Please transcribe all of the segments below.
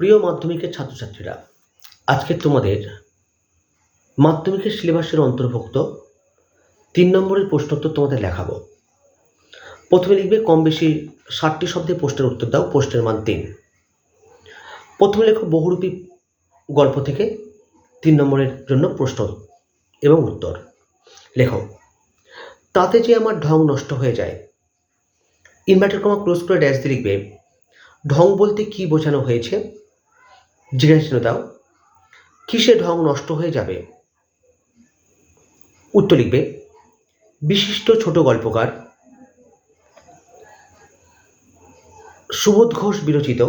প্রিয় মাধ্যমিকের ছাত্রছাত্রীরা, আজকে তোমাদের মাধ্যমিকের সিলেবাসের অন্তর্ভুক্ত তিন নম্বরের প্রশ্নোত্তর তোমাদের লেখাবো প্রথমে লিখবে, কম বেশি ষাটটি শব্দে প্রশ্নের উত্তর দাও, প্রশ্নের মান তিন। প্রথমে লেখো, বহুরূপী গল্প থেকে তিন নম্বরের জন্য প্রশ্ন এবং উত্তর। লেখো, তাতে যে আমার ঢং নষ্ট হয়ে যায়। ইনভার্টার কমা ক্লোজ করে ড্যাশ দিয়ে লিখবে, ঢং বলতে কি বোঝানো হয়েছে? জিজ্ঞাসা দাও কিসে ঢং নষ্ট হয়ে যাবে? উত্তর লিখবে, বিশিষ্ট ছোট গল্পকার, সুবোধ ঘোষ বিরচিত,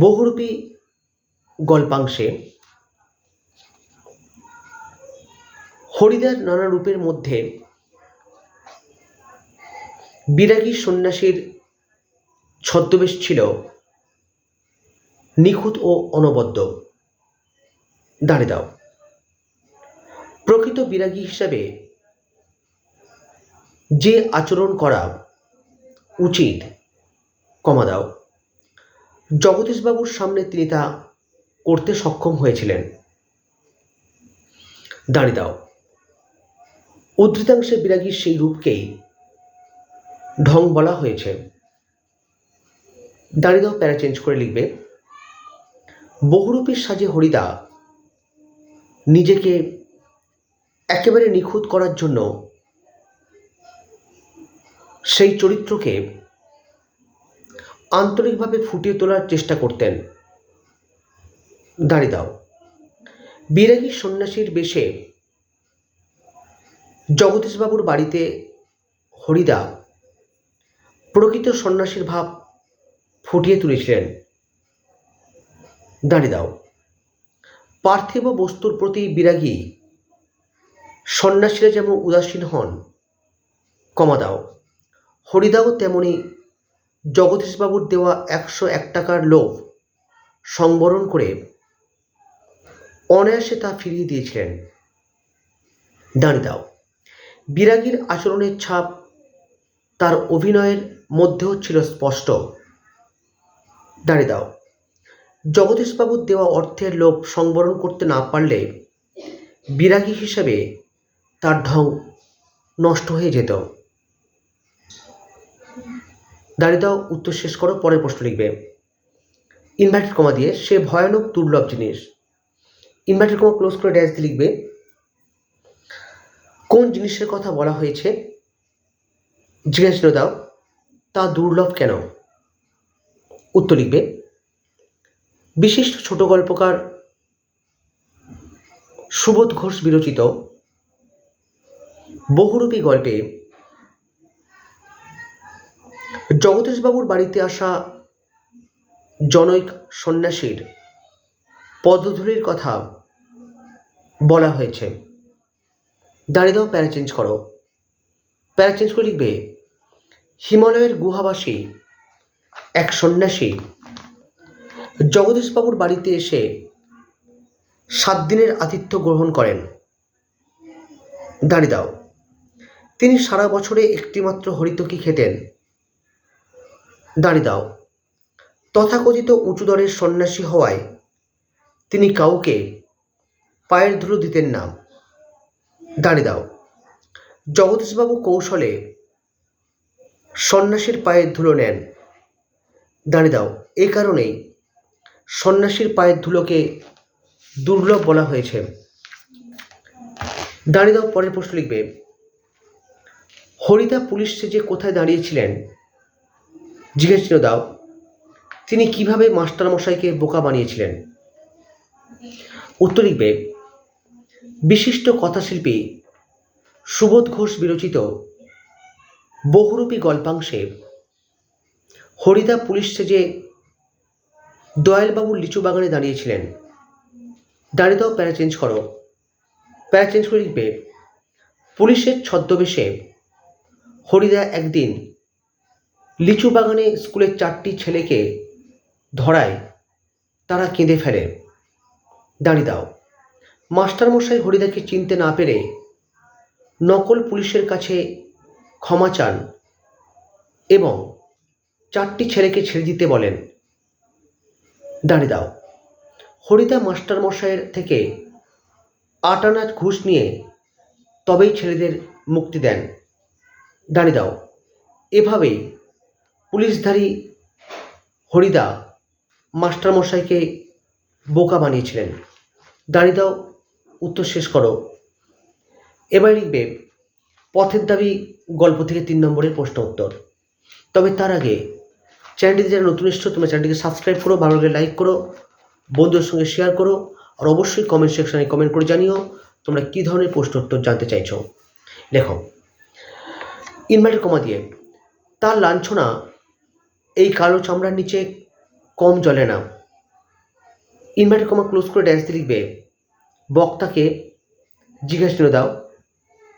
বহুরূপী গল্পাংশে হরিদার নানা রূপের মধ্যে বিরাগী সন্ন্যাসীর ছদ্মবেশ ছিল নিখুঁত ও অনবদ্য। দাঁড়ে দাও। প্রকৃত বিরাগী হিসাবে যে আচরণ করা উচিত, কমা দাও। জগদীশবাবুর সামনে তিনি তা করতে সক্ষম হয়েছিলেন। দাঁড়িয়ে দাও। উদ্ধৃতাংশে বিরাগীর সেই রূপকেই ঢং বলা হয়েছে। দাঁড়িয়ে দাও প্যারা চেঞ্জ করে লিখবে বহুরূপীর সাজে হরিদা নিজেকে একেবারে নিখুঁত করার জন্য সেই চরিত্রকে আন্তরিকভাবে ফুটিয়ে তোলার চেষ্টা করতেন দাঁড়িয়ে দাও বিরাগী সন্ন্যাসীর বেশে জগদীশবাবুর বাড়িতে হরিদা প্রকৃত সন্ন্যাসীর ভাব ফুটিয়ে তুলেছিলেন। দাঁড়িয়ে দাও। পার্থিব বস্তুর প্রতি বিরাগী, সন্ন্যাসীরা যেমন উদাসীন হন কমা দাও। হরিদাও তেমনি জগদীশবাবুর দেওয়া একশো এক টাকার লোভ সংবরণ করে অনায়াসে তা ফিরিয়ে দিয়েছিলেন। দাঁড়িয়ে দাও। বিরাগীর আচরণের ছাপ তার অভিনয়ের মধ্যেও ছিল স্পষ্ট। দাঁড়িয়ে দাও। জগদীশবাবুর দেওয়া অর্থের লোভ সংবরণ করতে না পারলে বিরাগী হিসেবে তার ঢং নষ্ট হয়ে যেত। দাঁড়িয়ে দাও, উত্তর শেষ করো, পরের প্রশ্ন লিখবে। ইনভার্টেড কমা দিয়ে, সে ভয়ানক দুর্লভ জিনিস। ইনভার্টেড কমা ক্লোজ করে ড্যাশ দিয়ে লিখবে, কোন জিনিসের কথা বলা হয়েছে? জিজ্ঞাসা দাও, তা দুর্লভ কেন? উত্তর লিখবে, বিশিষ্ট ছোট গল্পকার সুবোধ ঘোষ বিরচিত বহুরূপী গল্পে জগদীশবাবুর বাড়িতে আসা জনৈক সন্ন্যাসীর পদধূলির কথা বলা হয়েছে। দাঁড়িয়ে দাও প্যারা চেঞ্জ করো। প্যারা চেঞ্জ করে লিখবে হিমালয়ের গুহাবাসী এক সন্ন্যাসী জগদীশবাবুর বাড়িতে এসে সাত দিনের আতিথ্য গ্রহণ করেন। দাঁড়িয়ে দাও। তিনি সারা বছরে একটিমাত্র হরিতকি খেতেন। দাঁড়িয়ে দাও। তথাকথিত উঁচু দরের সন্ন্যাসী হওয়ায় তিনি কাউকে পায়ের ধুলো দিতেন না। দাঁড়িয়ে দাও। জগদীশবাবু কৌশলে সন্ন্যাসীর পায়ের ধুলো নেন। দাঁড়িয়ে দাও। এই কারণেই সন্ন্যাসীর পায়ের ধুলোকে দুর্লভ বলা হয়েছে। দাঁড়িয়ে দাও, পরের প্রশ্ন লিখবে। হরিদা পুলিশ সে যে কোথায় দাঁড়িয়েছিলেন? জিজ্ঞাসা দাও। তিনি কীভাবে মাস্টারমশাইকে বোকা বানিয়েছিলেন? উত্তর লিখবে, বিশিষ্ট কথাশিল্পী সুবোধ ঘোষ বিরচিত বহুরূপী গল্পাংশে হরিদা পুলিশ সেজে দয়ালবাবুর লিচু বাগানে দাঁড়িয়েছিলেন। দাঁড়িয়ে দাও প্যারা চেঞ্জ করো। প্যারা চেঞ্জ করে লিখবে, পুলিশের ছদ্মবেশে হরিদা একদিন লিচু বাগানে স্কুলের চারটি ছেলেকে ধরায় তারা কেঁদে ফেলে। দাঁড়িয়ে দাও। মাস্টারমশাই হরিদাকে চিনতে না পেরে নকল পুলিশের কাছে ক্ষমা চান এবং চারটি ছেলেকে ছেড়ে দিতে বলেন। দাঁড়িয়ে দাও। হরিদা মাস্টার মশাইয়ের থেকে আট আনা ঘুষ নিয়ে তবেই ছেলেদের মুক্তি দেন। দাঁড়িয়ে দাও। এভাবেই পুলিশধারী হরিদা মাস্টারমশাইকে বোকা বানিয়েছিলেন। দাঁড়িয়ে দাও, উত্তর শেষ করো। এবার লিখবে, পথের দাবি গল্প থেকে তিন নম্বরের প্রশ্ন উত্তর। তবে তার আগে চ্যানেলটিতে যারা নতুন এসছো, তোমরা চ্যানেলটিকে সাবস্ক্রাইব করো, ভালো লাগলে লাইক করো, বন্ধুদের সঙ্গে শেয়ার করো, আর অবশ্যই কমেন্ট সেকশনে কমেন্ট করে জানিও তোমরা কী ধরনের প্রশ্ন উত্তর জানতে চাইছো। লেখো ইনভার্টার কমা দিয়ে, তার লাঞ্ছনা, এই কালো চামড়ার নিচে কম জ্বলে না। ইনভার্টার কমা ক্লোজ করে দিয়ে লিখবে, বক্তাকে জিজ্ঞাসা দাও,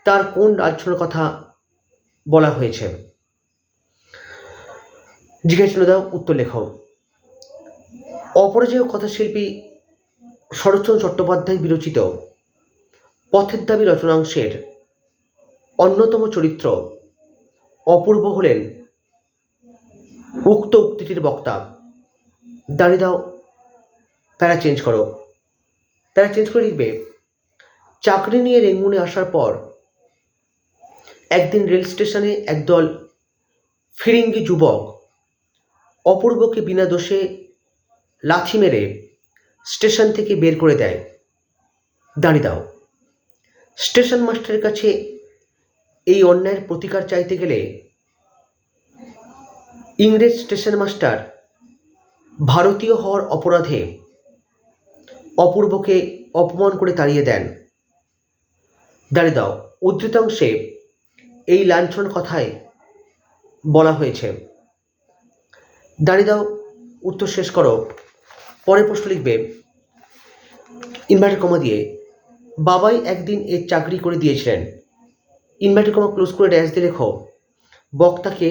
তার কোন লাঞ্ছনার কথা বলা হয়েছে। জিজ্ঞাসা দাও উত্তর লেখো অপরাজেয় কথাশিল্পী শরৎচন্দ্র চট্টোপাধ্যায় বিরচিত পথের দাবি রচনাংশের অন্যতম চরিত্র অপূর্ব হলেন উক্ত উক্তিটির বক্তা। দাঁড়িয়ে দাও প্যারা চেঞ্জ করো। প্যারা চেঞ্জ করে লিখবে, চাকরি নিয়ে রেঙ্গুনে আসার পর একদিন রেল স্টেশনে একদল ফিরিঙ্গি যুবক অপূর্বকে বিনা দোষে লাথি মেরে স্টেশন থেকে বের করে দেয়। দাঁড়িয়ে দাও। স্টেশন মাস্টারের কাছে এই অন্যায়ের প্রতিকার চাইতে গেলে ইংরেজ স্টেশন মাস্টার ভারতীয় হওয়ার অপরাধে অপূর্বকে অপমান করে তাড়িয়ে দেন। দাঁড়িয়ে দাও। উদ্ধৃতাংশে এই লাঞ্ছন কথায় বলা হয়েছে। দাঁড়িয়ে দাও, উত্তর শেষ করো। পরের প্রশ্ন লিখবে ইনভার্টার কমা দিয়ে, বাবাই একদিন এর চাকরি করে দিয়েছিলেন। ইনভার্টার কমা ক্লোজ করে ড্যাশ দিয়ে লেখো, বক্তাকে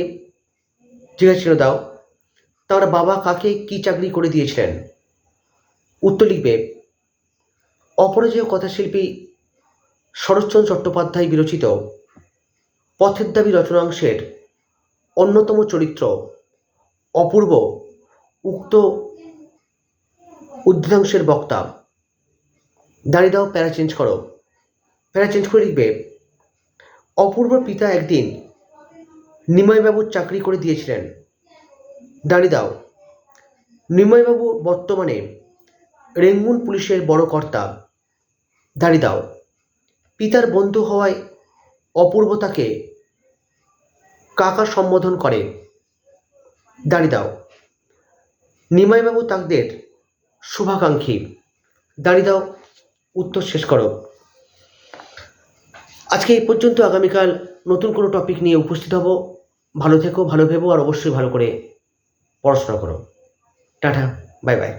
জিজ্ঞাসা দাও, তার বাবা কাকে কি চাকরি করে দিয়েছিলেন? উত্তর লিখবে, অপরাজেয় কথাশিল্পী শরৎচন্দ্র চট্টোপাধ্যায় বিরচিত, পথের দাবি রচনাংশের অন্যতম চরিত্র। অপূর্ব উক্ত উদ্ধৃতাংশের বক্তা। দাঁড়িয়ে দাও, প্যারা চেঞ্জ করো। প্যারা চেঞ্জ করে লিখবে, অপূর্ব পিতা একদিন নিময়বাবুর চাকরি করে দিয়েছিলেন। দাঁড়িয়ে দাও নিময়বাবু বর্তমানে রেঙ্গুন পুলিশের বড় কর্তা। দাঁড়িয়ে দাও, পিতার বন্ধু হওয়ায় অপূর্ব তাকে কাকা সম্বোধন করে। দাঁড়িয়ে দাও। নিমাইবাবু তাকদের শুভাকাঙ্ক্ষী। দাঁড়িয়ে দাও, উত্তর শেষ করো। আজকে এই পর্যন্ত আগামীকাল নতুন কোনো টপিক নিয়ে উপস্থিত হব। ভালো থেকো, ভালো ভেবো, আর অবশ্যই ভালো করে পড়াশোনা করো। Tata bye bye